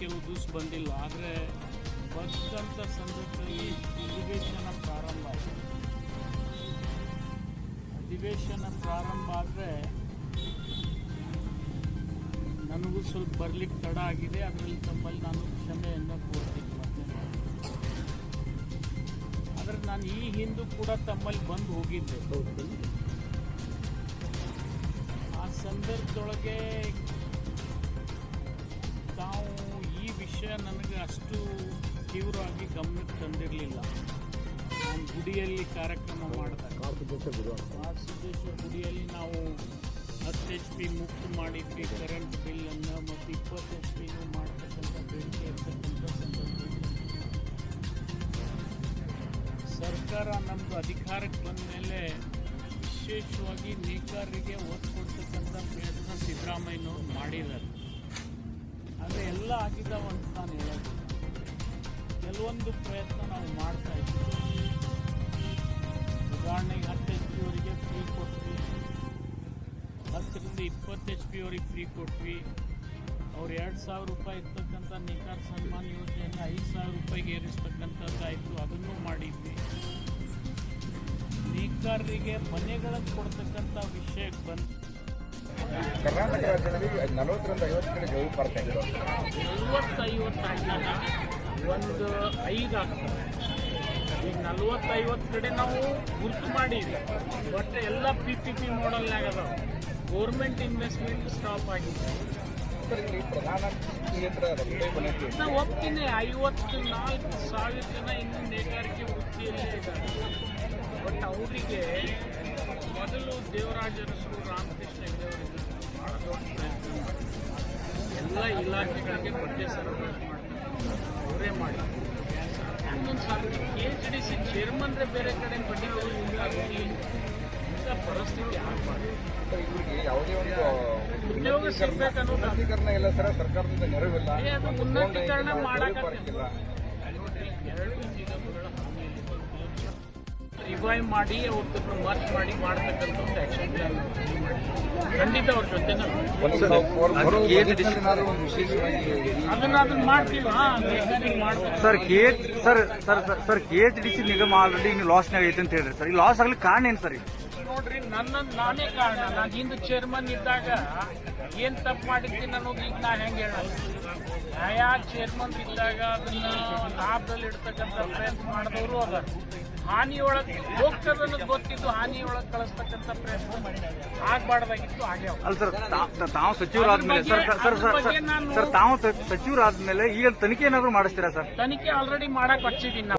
ಕೆಲವು ದಿವಸ ಬಂದಿಲ್ಲ ಆದರೆ ಬಂದಂಥ ಸಂದರ್ಭದಲ್ಲಿ ಅಧಿವೇಶನ ಪ್ರಾರಂಭ ಆಯಿತು. ಅಧಿವೇಶನ ಪ್ರಾರಂಭ ಆದರೆ ನನಗೂ ಸ್ವಲ್ಪ ಬರಲಿಕ್ಕೆ ತಡ ಆಗಿದೆ ಅದರಲ್ಲಿ ತಮ್ಮಲ್ಲಿ ನಾನು ಕ್ಷಮೆಯನ್ನು ಕೋರ್ತೀನಿ ಆದರೆ ನಾನು ಈ ಹಿಂದೂ ಕೂಡ ತಮ್ಮಲ್ಲಿ ಬಂದು ಹೋಗಿದ್ದೆ. ಆ ಸಂದರ್ಭದೊಳಗೆ ನನಗೆ ಅಷ್ಟು ತೀವ್ರವಾಗಿ ಗಮನಕ್ಕೆ ತಂದಿರಲಿಲ್ಲ. ನಾನು ಗುಡಿಯಲ್ಲಿ ಕಾರ್ಯಕ್ರಮ ಮಾಡಿದಾಗ ಗುಡಿಯಲ್ಲಿ ನಾವು ಹತ್ತು ಎಚ್ ಪಿ ಮುಕ್ತ ಮಾಡಿದ್ವಿ ಕರೆಂಟ್ ಬಿಲ್ಲನ್ನು ಮತ್ತು ಇಪ್ಪತ್ತು ಎಚ್ ಪಿನೂ ಮಾಡ್ತಕ್ಕಂಥ ಬೇಡಿಕೆ ಇರ್ತಕ್ಕಂಥ ಸಂದರ್ಭದಲ್ಲಿ ಸರ್ಕಾರ ನಮ್ಮದು ಅಧಿಕಾರಕ್ಕೆ ಬಂದ ಮೇಲೆ ವಿಶೇಷವಾಗಿ ನೇಕಾರರಿಗೆ ಒತ್ತು ಕೊಡ್ತಕ್ಕಂಥ ಪ್ರಯತ್ನ ಸಿದ್ದರಾಮಯ್ಯನವರು ಮಾಡಿದ್ದಾರೆ. ಆದರೆ ಎಲ್ಲ ಆಗಿದ್ದಾವೆ ಅಂತ ನಾನು ಹೇಳೋದು ಕೆಲವೊಂದು ಪ್ರಯತ್ನ ನಾವು ಮಾಡ್ತಾ ಇದ್ದೀವಿ ಉದಾಹರಣೆಗೆ ಹತ್ತು ಎಚ್ ಪಿ ಅವರಿಗೆ ಫ್ರೀ ಕೊಟ್ವಿ. ಹತ್ತರಿಂದ ಇಪ್ಪತ್ತು ಎಚ್ ಪಿ ಅವ್ರಿಗೆ ಫ್ರೀ ಕೊಟ್ವಿ. ಅವ್ರು ಎರಡು ಸಾವಿರ ರೂಪಾಯಿ ಇರ್ತಕ್ಕಂಥ ನಿಖಾರ್ ಸನ್ಮಾನ್ ಯೋಜನೆಯನ್ನು ಐದು ಸಾವಿರ ರೂಪಾಯಿಗೆ ಏರಿಸ್ತಕ್ಕಂಥದ್ದಾಯಿತು ಅದನ್ನು ಮಾಡಿದ್ವಿ. ನೇಕಾರರಿಗೆ ಮನೆಗಳನ್ನು ಕೊಡ್ತಕ್ಕಂಥ ವಿಷಯಕ್ಕೆ ಬಂದು ಕರ್ನಾಟಕ ರಾಜ್ಯದಲ್ಲಿ ನಲವತ್ತರಿಂದ ಐವತ್ತು ಕಡೆ ಜೈವಿಕ ಪಾರ್ಕ್ ನಲ್ವತ್ತೈವತ್ತು ಒಂದು ಐದು ಆಗ್ತದೆ ಈಗ ನಲ್ವತ್ತೈವತ್ತು ಕಡೆ ನಾವು ಗುರುತು ಮಾಡಿ ಬಟ್ ಎಲ್ಲ ಪಿ ಪಿ ಪಿ ಮಾಡಲ್ನಾಗ ಅದಾವ. ಗೋರ್ಮೆಂಟ್ ಇನ್ವೆಸ್ಟ್ಮೆಂಟ್ ಸ್ಟಾಪ್ ಆಗಿದೆ. ನಾವು ಒಪ್ತೀನಿ ಐವತ್ತು ನಾಲ್ಕು ಸಾವಿರ ಜನ ಇನ್ನು ನೇಕಾರಿಕೆ ವೃತ್ತಿಯಲ್ಲೇ ಇದ್ದಾರೆ. ಬಟ್ ಅವರಿಗೆ ಮೊದಲು ದೇವರಾಜ ಅರಸರು ಎಲ್ಲ ಇಲಾಖೆಗಳಿಗೆ ಪರ್ಚೇಸ್ ಅವರೇ. ಮಾಡಿ. ಕೆ ಜಿ ಡಿ ಸಿ ಚೇರ್ಮನ್ರೇ ಬೇರೆ ಕಡೆ ಬಡ್ಡಿ ಹೋಗಿ ಇಂಥ ಪರಿಸ್ಥಿತಿ ಆಗಬಾರ್ದು. ಯಾವುದೇ ಒಂದು ಉದ್ಯೋಗ ಸಿಗ್ಬೇಕನ್ನೋದು ಉನ್ನತೀಕರಣ ಇಲ್ಲ ಸರ್ ಸರ್ಕಾರದಿಂದ ನೆರವಿಲ್ಲ. ಅದು ಉನ್ನತೀಕರಣ ಜೈವಿಕ ಎರಡು ನಿಗಮಗಳ ಹಾದಿಯಲ್ಲಿ ರಿವೈವ್ ಮಾಡಿ ಅವ್ರದ್ದು ಮರ್ಚ್ ಮಾಡಿ ಮಾಡ್ತಕ್ಕಂಥ ಒಂದು ಆಕ್ಷನ್ ಪ್ಲಾನ್ ಖಂಡಿತ ಅವ್ರ ಜೊತೆ ಅದನ್ನ ಅದನ್ನ ಮಾಡ್ತೀವಿ. Sir K H sir sir sir- K H D C ನಿಗಮ ಆಲ್ರೆಡಿ ಇನ್ನು ಲಾಸ್ನಾಗ ಐತೆ ಅಂತ ಹೇಳ್ರಿ ಸರ್. ಈ ಲಾಸ್ ಆಗ್ಲಿಕ್ಕೆ ಕಾರಣ ಏನು ಸರ್? ನೋಡ್ರಿ ನನ್ನ ನಾನೇ ಕಾರಣ. ನಾನು ಹಿಂದೆ ಚೇರ್ಮನ್ ಇದ್ದಾಗ ಏನ್ ತಪ್ಪು ಮಾಡಿದ್ದೀನಿ ಅನ್ನೋದು ಈಗ ನಾ ಹೆಂಗೆ ಹೇಳೋದು? ಆಯಾ ಚೇರ್ಮನ್ ಇದ್ದಾಗ ಅದನ್ನ ಲಾಭದಲ್ಲಿ ಇಡ್ತಕ್ಕಂಥ ಪ್ರಯತ್ನ ಮಾಡಿದವರು ಅದ ಹಾನಿಯೊಳಗೆ ಹೋಗ್ತದೆ ಅನ್ನೋದು ಗೊತ್ತಿದ್ದು ಹಾನಿಯೊಳಗೆ ಕಳಿಸ್ತಕ್ಕಂಥ ಪ್ರಯತ್ನ ಆಗ್ಬಾರ್ದಾಗಿತ್ತು ಆಗ್ಯಾವ ಅಲ್ಲ ಸರ್ ತಾವು ಸಚಿವರಾದ್ಮೇಲೆ ಸರ್ ಸರ್ ಸರ್ ತಾವು ಸಚಿವರಾದ್ಮೇಲೆ ಈಗ ತನಿಖೆ ಏನಾದ್ರು ಮಾಡಿಸ್ತೀರಾ ಸರ್? ತನಿಖೆ ಆಲ್ರೆಡಿ ಮಾಡಕ್ ಹಚ್ಚಿದ್ದೀನಿ